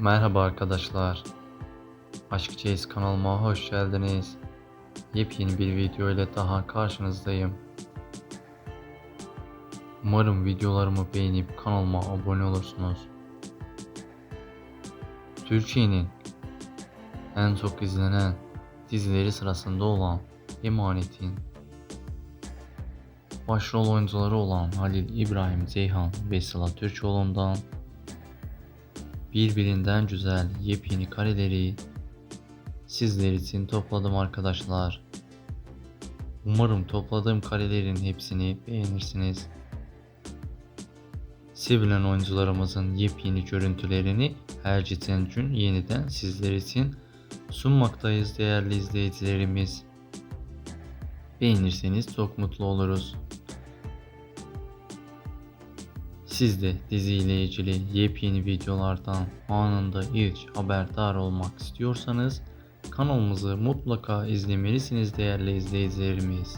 Merhaba arkadaşlar. Aşk Chase kanalıma hoş geldiniz. Yepyeni bir video ile daha karşınızdayım. Umarım videolarımı beğenip kanalıma abone olursunuz. Türkiye'nin en çok izlenen dizileri sırasında olan Emanet'in başrol oyuncuları olan Halil İbrahim Ceyhan ve Sıla Türkoğlu'ndan birbirinden güzel yepyeni kareleri sizler için topladım arkadaşlar. Umarım topladığım karelerin hepsini beğenirsiniz. Sevilen oyuncularımızın yepyeni görüntülerini her geçen gün yeniden sizler için sunmaktayız değerli izleyicilerimiz. Beğenirseniz çok mutlu oluruz. Siz de diziyle ilgili yepyeni videolardan anında ilk haberdar olmak istiyorsanız kanalımızı mutlaka izlemelisiniz değerli izleyicilerimiz.